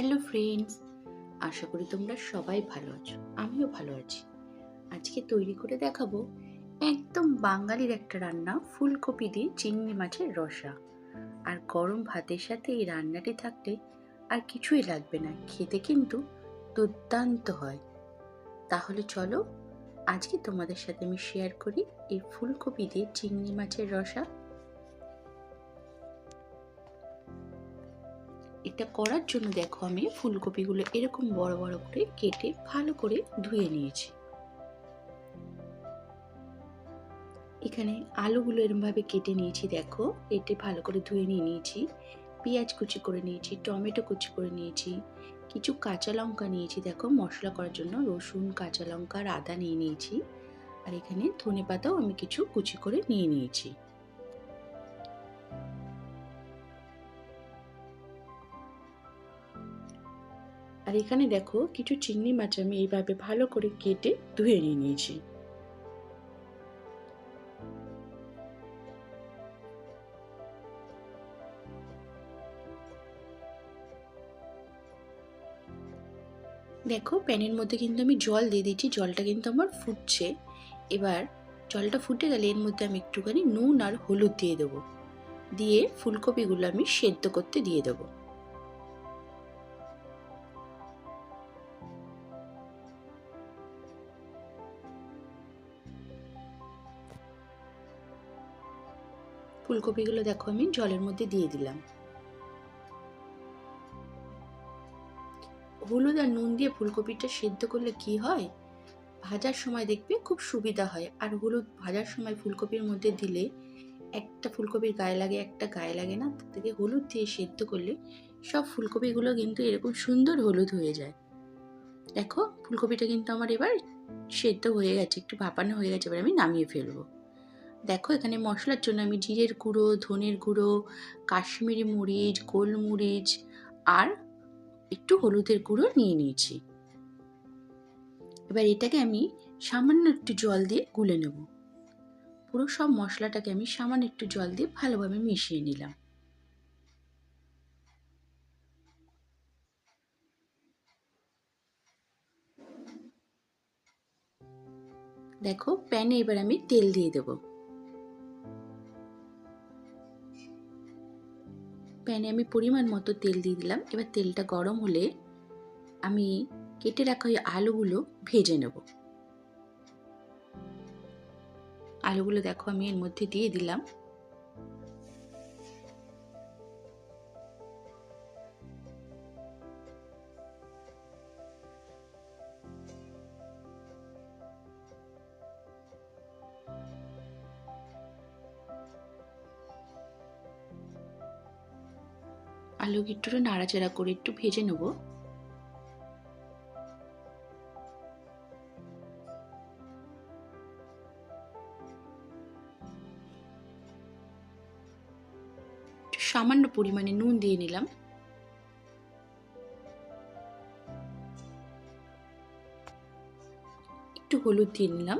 Hello friends আশা করি তোমরা সবাই ভালো আছো। আমিও ভালো আছি। আজকে তৈরি করে দেখাবো একদম বাঙালির একটা রান্না, ফুলকপি দিয়ে চিংড়ি মাছের রসা। আর গরম ভাতের সাথে এই রান্নাটি থাকলে আর কিছুই লাগবে না, খেতে কিন্তু দুর্দান্ত হয়। তাহলে চলো, আজকে তোমাদের সাথে আমি শেয়ার করি এই ফুলকপি দিয়ে চিংড়ি মাছের রসা এটা করার জন্য দেখো আমি ফুলকপিগুলো এরকম বড় বড় করে কেটে ভালো করে ধুয়ে নিয়েছি। এখানে আলুগুলো এরমভাবে কেটে নিয়েছি দেখো, কেটে ভালো করে ধুয়ে নিয়ে নিয়েছি। পেঁয়াজ কুচি করে নিয়েছি, টমেটো কুচি করে নিয়েছি, কিছু কাঁচা লঙ্কা নিয়েছি দেখো, মশলা করার জন্য রসুন, কাঁচা লঙ্কা, আর আদা নিয়ে নিয়েছি। আর এখানে ধনে পাতাও আমি কিছু কুচি করে নিয়ে নিয়েছি। আর এখানে দেখো কিছু চিংড়ি মাছ আমি এইভাবে ভালো করে কেটে ধুয়ে নিয়ে নিয়েছি। দেখো প্যানের মধ্যে কিন্তু আমি জল দিয়ে দিচ্ছি জলটা কিন্তু আমার ফুটছে। এবার জলটা ফুটে গেলে এর মধ্যে আমি একটুখানি নুন আর হলুদ দিয়ে দেবো। দিয়ে ফুলকপিগুলো আমি সেদ্ধ করতে দিয়ে দেবো। ফুলকপিগুলো দেখো আমি জলের মধ্যে দিয়ে দিলাম। হলুদ আর নুন দিয়ে ফুলকপিটা সেদ্ধ করলে কি হয়? ভাজার সময় দেখবে খুব সুবিধা হয়। আর হলুদ ভাজার সময় ফুলকপির মধ্যে দিলে একটা ফুলকপির গায়ে লাগে, একটা গায়ে লাগে না। তার থেকে হলুদ দিয়ে সেদ্ধ করলে সব ফুলকপিগুলো কিন্তু এরকম সুন্দর হলুদ হয়ে যায়। দেখো, ফুলকপিটা কিন্তু আমার এবার সেদ্ধ হয়ে গেছে, একটু ভাপানো হয়ে গেছে, এবার আমি নামিয়ে ফেলব। দেখো এখানে মশলার জন্য আমি জিরের গুঁড়ো, ধনের গুঁড়ো, কাশ্মীরি মরিচ, গোলমরিচ আর একটু হলুদের গুঁড়ো নিয়ে নিয়েছি। এবার এটাকে আমি সামান্য একটু জল দিয়ে গুলে নেব। পুরো সব মশলাটাকে আমি সামান্য একটু জল দিয়ে ভালোভাবে মিশিয়ে নিলাম। দেখো প্যানে এবার আমি তেল দিয়ে দেবো। প্যানে আমি পরিমাণ মতো তেল দিয়ে দিলাম। এবার তেলটা গরম হলে আমি কেটে রাখা ওই আলুগুলো ভেজে নেব। আলুগুলো দেখো আমি এর মধ্যে দিয়ে দিলাম। আলুকে একটু নাড়াচাড়া করে একটু ভেজে নেব। সামান্য পরিমাণে নুন দিয়ে নিলাম। একটু হলুদ দিয়ে নিলাম।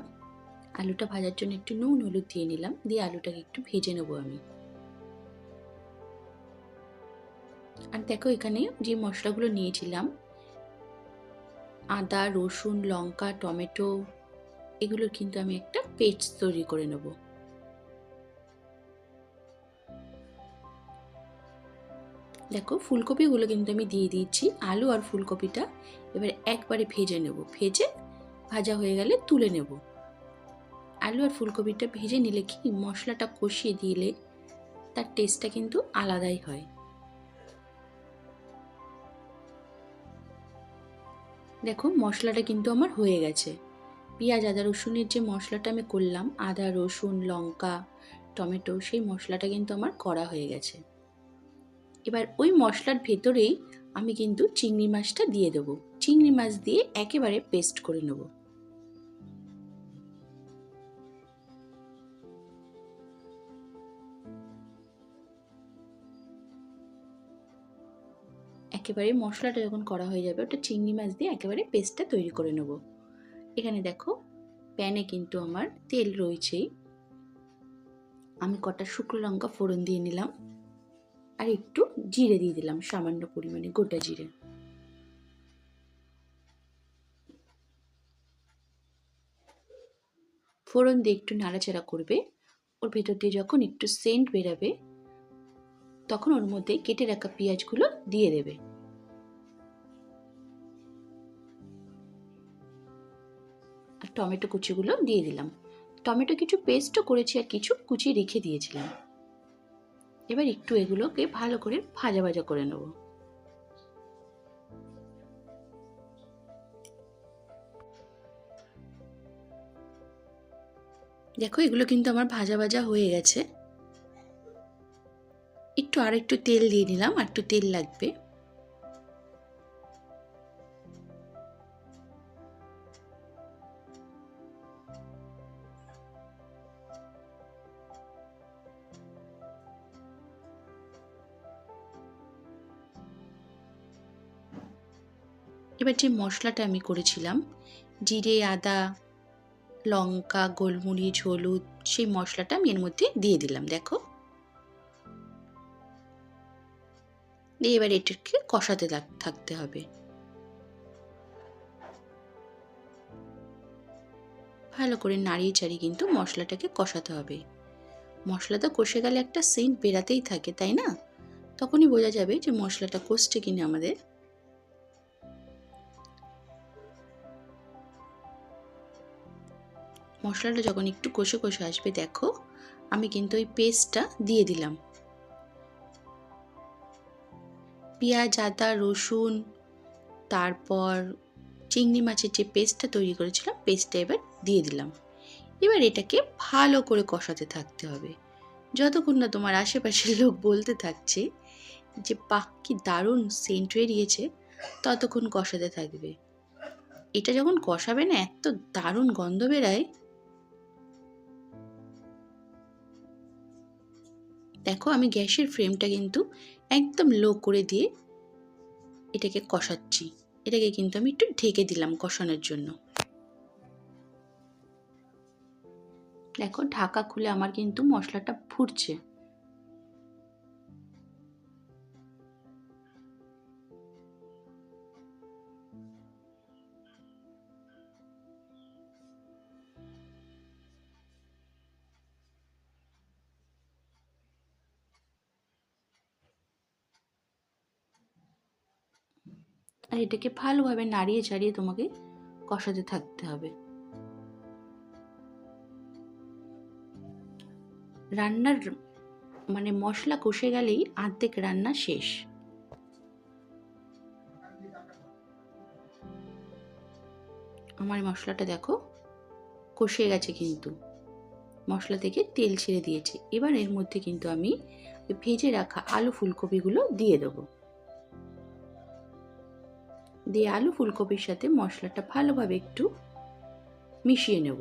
আলুটা ভাজার জন্য একটু নুন হলুদ দিয়ে নিলাম। দিয়ে আলুটাকে একটু ভেজে নেব আমি। আর দেখো এখানে যে মশলাগুলো নিয়েছিলাম, আদা, রসুন, লঙ্কা, টমেটো এগুলোর কিন্তু আমি একটা পেস্ট তৈরি করে নেব। দেখো ফুলকপিগুলো কিন্তু আমি দিয়ে দিয়েছি, আলু আর ফুলকপিটা এবার একবারে ভেজে নেব। ভেজে ভাজা হয়ে গেলে তুলে নেব। আলু আর ফুলকপিটা ভেজে নিলে কি মশলাটা কষিয়ে দিলে তার টেস্টটা কিন্তু আলাদাই হয়। দেখো, মশলাটা কিন্তু আমার হয়ে গেছে। পেঁয়াজ, আদা, রসুনের যে মশলাটা আমি করলাম, আদা, রসুন, লঙ্কা, টমেটো, সেই মশলাটা কিন্তু আমার করা হয়ে গেছে। এবার ওই মশলার ভেতরেই আমি কিন্তু চিংড়ি মাছটা দিয়ে দেবো। চিংড়ি মাছ দিয়ে একেবারে পেস্ট করে নেব। একেবারে মশলাটা যখন করা হয়ে যাবে, ওটা চিংড়ি মাছ দিয়ে একেবারে পেস্টটা তৈরি করে নেব। এখানে দেখো, প্যানে কিন্তু আমার তেল রয়েছেই। আমি কটা শুকনো লঙ্কা ফোড়ন দিয়ে নিলাম আর একটু জিরে দিয়ে দিলাম, সামান্য পরিমাণে গোটা জিরে। ফোড়ন দিয়ে একটু নাড়াচাড়া করবে, ওর ভেতর দিয়ে যখন একটু সেন্ট বেরাবে, তখন ওর মধ্যে কেটে রাখা পেঁয়াজগুলো দিয়ে দেবে। টমেটো কুচিগুলো দিয়ে দিলাম। টমেটো কিছু পেস্টও করেছি আর কিছু কুচি রেখে দিয়েছিলাম। এবার একটু এগুলোকে ভালো করে ভাজা ভাজা করে নেব। দেখো, এগুলো কিন্তু আমার ভাজা ভাজা হয়ে গেছে। একটু আর একটু তেল দিয়ে নিলাম, আর একটু তেল লাগবে। এবার যে মশলাটা আমি করেছিলাম, জিরে, আদা, লঙ্কা, গোলমরিচ, হলুদ, সেই মশলাটা আমি এর মধ্যে দিয়ে দিলাম, দেখো। দিয়ে এবার এটাকে কষাতে থাকতে হবে। ভালো করে নাড়িয়ে চাড়িয়ে কিন্তু মশলাটাকে কষাতে হবে। মশলাটা কষে গেলে একটা সেন্ট বেরাতেই থাকে, তাই না? তখনই বোঝা যাবে যে মশলাটা কষছে কিনা আমাদের। মশলাটা যখন একটু কষে কষে আসবে, দেখো আমি কিন্তু ওই পেস্টটা দিয়ে দিলাম। পেঁয়াজ, আদা, রসুন, তারপর চিংড়ি মাছের যে পেস্টটা তৈরি করেছিলাম, পেস্টটা এবার দিয়ে দিলাম। এবার এটাকে ভালো করে কষাতে থাকতে হবে। যতক্ষণ না তোমার আশেপাশের লোক বলতে থাকছে যে পাহ কি দারুণ সেন্ট বেরিয়েছে, ততক্ষণ কষাতে থাকবে। এটা যখন কষাবে না, এত দারুণ গন্ধ বেরায়। দেখো আমি গ্যাসের ফ্লেমটা কিন্তু একদম লো করে দিয়ে এটাকে কষাচ্ছি। এটাকে কিন্তু আমি একটু ঢেকে দিলাম কষানোর জন্য। দেখো ঢাকা খুলে আমার কিন্তু মশলাটা ফুটছে। আর এটাকে ভালোভাবে নাড়িয়ে চাড়িয়ে তোমাকে কষাতে থাকতে হবে। রান্নার মানে মশলা কষে গেলেই আর্ধেক রান্না শেষ। আমার মশলাটা দেখো কষে গেছে কিন্তু। মশলা থেকে তেল ছেড়ে দিয়েছে। এবার এর মধ্যে কিন্তু আমি ভেজে রাখা আলু ফুলকপিগুলো দিয়ে দেবো। দিয়ে আলু ফুলকপির সাথে মশলাটা ভালোভাবে একটু মিশিয়ে নেব।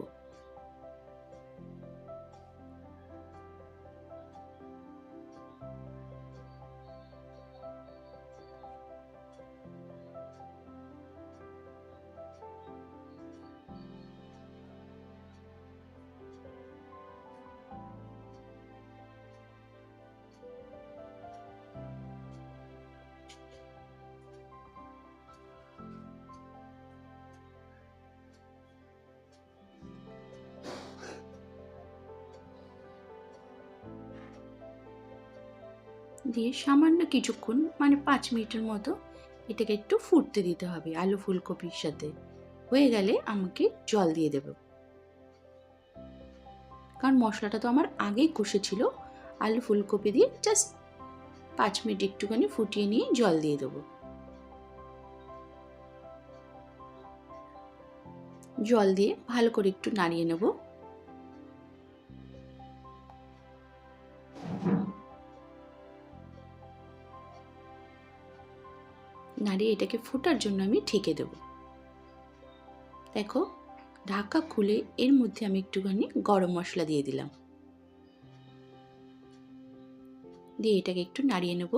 দিয়ে সামান্য কিছুক্ষণ মানে পাঁচ মিনিটের মতো এটাকে একটু ফুটতে দিতে হবে আলু ফুলকপির সাথে। হয়ে গেলে আমাকে জল দিয়ে দেব। কারণ মশলাটা তো আমার আগেই কষেছিল আলু ফুলকপি দিয়ে জাস্ট পাঁচ মিনিট একটুখানি ফুটিয়ে নিয়ে জল দিয়ে দেবো। জল দিয়ে ভালো করে একটু নাড়িয়ে নেব। নাড়িয়ে এটাকে ফোটার জন্য আমি ঠেকে দেব। দেখো, ঢাকা খুলে এর মধ্যে আমি একটুখানি গরম মশলা দিয়ে দিলাম। দিয়ে এটাকে একটু নাড়িয়ে নেব।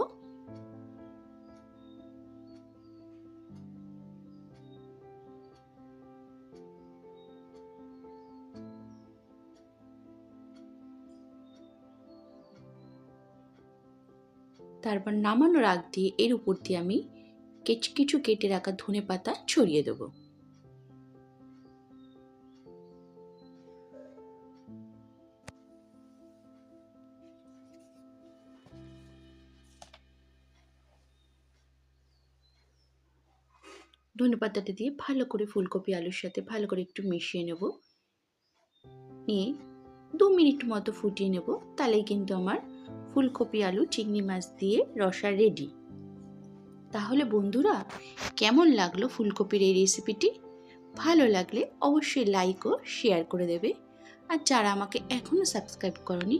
তারপর নামানোর আগ দিয়ে এর উপর দিয়ে আমি কিছু কেটে রাখা ধনে পাতা ছড়িয়ে দেবো। ধনে পাতাটা দিয়ে ভালো করে ফুলকপি, আলুর সাথে ভালো করে একটু মিশিয়ে নেব। নিয়ে দু মিনিট মতো ফুটিয়ে নেব। তাহলেই কিন্তু আমার ফুলকপি, আলু, চিংড়ি মাছ দিয়ে রসা রেডি তাহলে বন্ধুরা, কেমন লাগল ফুলকপির এই রেসিপিটি ভালো লাগলে অবশ্যই লাইক ও শেয়ার করে দেবে। আর যারা আমাকে এখনও সাবস্ক্রাইব করনি,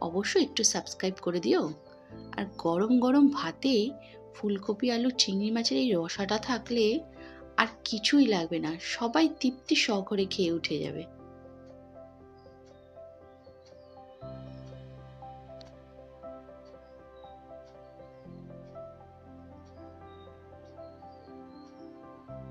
অবশ্যই একটু সাবস্ক্রাইব করে দিও। আর গরম গরম ভাতে ফুলকপি, আলু, চিংড়ি মাছের এই রসাটা থাকলে আর কিছুই লাগবে না, সবাই তৃপ্তি সহকারে খেয়ে উঠে যাবে।